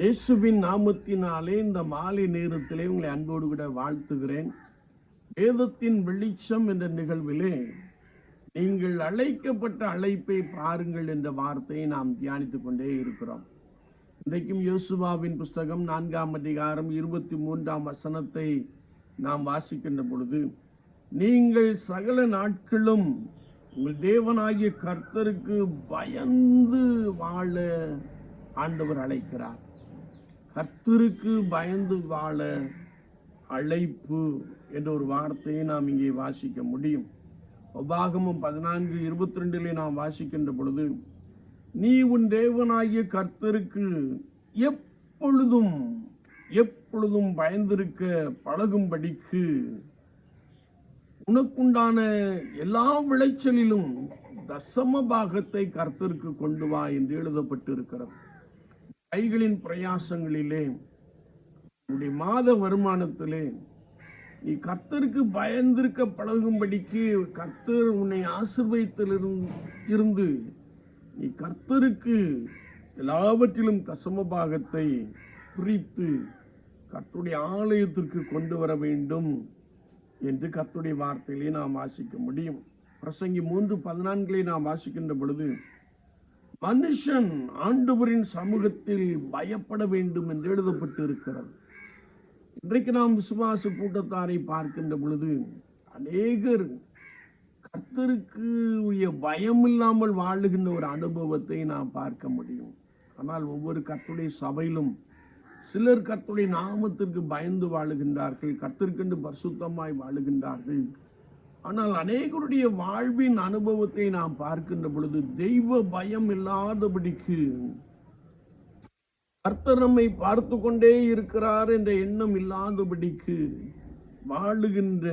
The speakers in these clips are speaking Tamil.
இயேசுவின் நாமத்தினாலே இந்த மாலை நேரத்திலே உங்களை அன்போடு கூட வாழ்த்துகிறேன். வேதத்தின் வெளிச்சம் என்ற நிகழ்விலே நீங்கள் அழைக்கப்பட்ட அழைப்பை பாருங்கள் என்ற வார்த்தையை நாம் தியானித்துக் கொண்டே இருக்கிறோம். இன்றைக்கும் யோசுவாவின் புஸ்தகம் நான்காம் அதிகாரம் இருபத்தி மூன்றாம் வசனத்தை நாம் வாசிக்கின்ற பொழுது நீங்கள் சகல நாட்களும் உங்கள் தேவனாகிய கர்த்தருக்கு பயந்து வாழ ஆண்டவர் அழைக்கிறார். கர்த்தருக்கு பயந்து வாழ அழைப்பு என்ற ஒரு வார்த்தையை நாம் இங்கே வாசிக்க முடியும். உபாகமும் பதினான்கு இருபத்தி ரெண்டிலே நாம் வாசிக்கின்ற பொழுது நீ உன் தேவனாகிய கர்த்தருக்கு எப்பொழுதும் எப்பொழுதும் பயந்திருக்க பழகும்படிக்கு உனக்குண்டான எல்லா விளைச்சலிலும் தசம பாகத்தை கர்த்தருக்கு கொண்டு வா என்று எழுதப்பட்டு இருக்கிறது கைகளின் பிரயாசங்களிலே உன்னுடைய மாத வருமானத்திலே நீ கர்த்தருக்கு பயந்திருக்க பழகும்படிக்கு கர்த்தர் உன்னை ஆசிர்வதித்திலிருந்து இருந்து நீ கர்த்தருக்கு எல்லாவற்றிலும் தசம பாகத்தை பிரித்து கர்த்துடைய ஆலயத்திற்கு கொண்டு வர வேண்டும் என்று கர்த்துடைய வார்த்தையிலே நாம் வாசிக்க முடியும். பிரசங்கி மூன்று பதினான்கிலே நாம் வாசிக்கின்ற பொழுது மனுஷன் ஆண்டவரின் சமூகத்தில் பயப்பட வேண்டும் என்று எழுதப்பட்டு இருக்கிறது இன்றைக்கு நாம் விசுவாச கூட்டத்தாரை பார்க்கின்ற பொழுது அநேகர் கர்த்தருக்கு உரிய பயம் இல்லாமல் வாழுகின்ற ஒரு அனுபவத்தை நாம் பார்க்க முடியும். ஆனால் ஒவ்வொரு கத்துடைய சபையிலும் சிலர் கத்துடைய நாமத்திற்கு பயந்து வாழுகின்றார்கள் கத்திற்கென்று பரிசுத்தமாய் வாழுகின்றார்கள். ஆனால் அநேகருடைய வாழ்வின் அனுபவத்தை நாம் பார்க்கின்ற பொழுது தெய்வ பயம் இல்லாதபடிக்கு கர்த்தர் நம்மை பார்த்து கொண்டே இருக்கிறார் என்ற எண்ணம் இல்லாதபடிக்கு வாழுகின்ற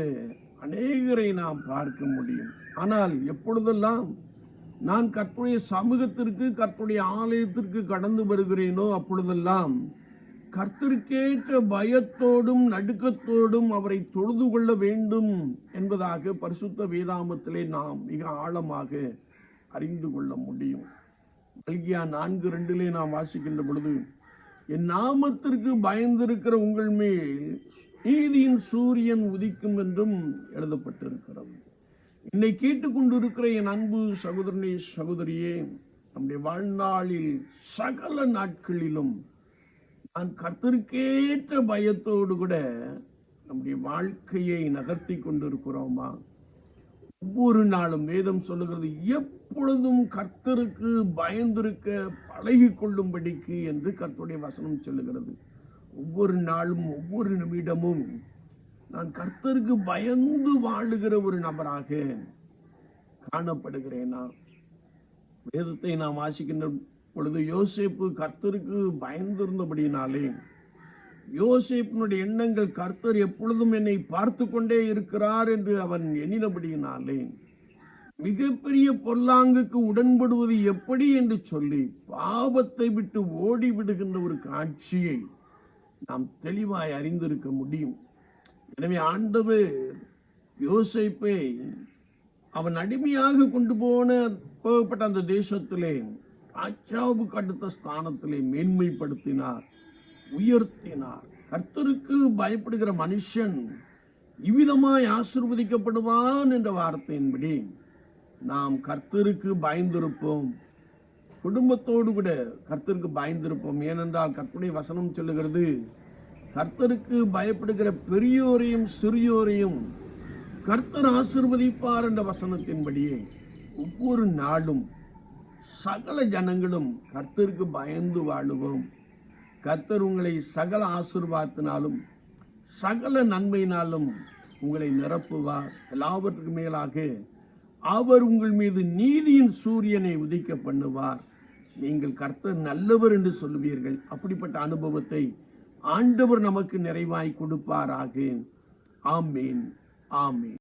அநேகரை நாம் பார்க்க முடியும். ஆனால் எப்பொழுதெல்லாம் நான் கற்றுடைய சமூகத்திற்கு கற்றுடைய ஆலயத்திற்கு கடந்து வருகிறேனோ அப்பொழுதெல்லாம் கர்த்தருக்கேற்ற பயத்தோடும் நடுக்கத்தோடும் அவரை தொழுது கொள்ள வேண்டும் என்பதாக பரிசுத்த வேதாமத்திலே நாம் மிக ஆழமாக அறிந்து கொள்ள முடியும். மல்கியா நான்கு ரெண்டிலே நாம் வாசிக்கின்ற பொழுது என் நாமத்திற்கு பயந்திருக்கிற உங்கள் மேல் நீதியின் சூரியன் உதிக்கும் என்றும் எழுதப்பட்டிருக்கிறது. என்னை கேட்டுக்கொண்டிருக்கிற என் அன்பு சகோதரனே சகோதரியே நம்முடைய வாழ்நாளில் சகல நாட்களிலும் நான் கர்த்தருக்கேற்ற பயத்தோடு கூட நம்முடைய வாழ்க்கையை நகர்த்தி கொண்டிருக்கிறோமா? ஒவ்வொரு நாளும் வேதம் சொல்லுகிறது எப்பொழுதும் கர்த்தருக்கு பயந்திருக்க பழகி கொள்ளும்படிக்கு என்று கர்த்தருடைய வசனம் சொல்லுகிறது. ஒவ்வொரு நாளும் ஒவ்வொரு நிமிடமும் நான் கர்த்தருக்கு பயந்து வாழுகிற ஒரு நபராக காணப்படுகிறேனா? வேதத்தை நாம் வாசிக்கின்ற பொழுது யோசேப்பு கர்த்தருக்கு பயந்திருந்தபடினாலே யோசேப்பினுடைய எண்ணங்கள் கர்த்தர் எப்பொழுதும் என்னை பார்த்து கொண்டே இருக்கிறார் என்று அவன் எண்ணினபடியினாலே மிகப்பெரிய பொல்லாங்குக்கு உடன்படுவது எப்படி என்று சொல்லி பாவத்தை விட்டு ஓடி விடுகின்ற ஒரு காட்சியை நாம் தெளிவாய் அறிந்திருக்க முடியும். எனவே ஆண்டவர் யோசேப்பை அவன் அடிமையாக கொண்டு போன போகப்பட்ட அந்த தேசத்திலே ராஜாவுக்கு அடுத்த ஸ்தானத்திலே மேன்மைப்படுத்தினார் உயர்த்தினார். கர்த்தருக்கு பயப்படுகிற மனுஷன் இவ்விதமாய் ஆசிர்வதிக்கப்படுவான் என்ற வார்த்தையின்படி நாம் கர்த்தருக்கு பயந்திருப்போம். குடும்பத்தோடு கூட கர்த்தருக்கு பயந்திருப்போம். ஏனென்றால் கர்த்தருடைய வசனம் சொல்லுகிறது கர்த்தருக்கு பயப்படுகிற பெரியோரையும் சிறியோரையும் கர்த்தர் ஆசிர்வதிப்பார் என்ற வசனத்தின்படியே ஒவ்வொரு நாளும் சகல ஜனங்களும் கர்த்தருக்கு பயந்து வாழுவோம். கர்த்தர் உங்களை சகல ஆசிர்வாதத்தினாலும் சகல நன்மையினாலும் உங்களை நிரப்புவார். எல்லாவற்றுக்கு மேலாக அவர் உங்கள் மீது நீதியின் சூரியனை உதிக்க பண்ணுவார். நீங்கள் கர்த்தர் நல்லவர் என்று சொல்லுவீர்கள். அப்படிப்பட்ட அனுபவத்தை ஆண்டவர் நமக்கு நிறைவாய் கொடுப்பாராக. ஆமேன். ஆமேன்.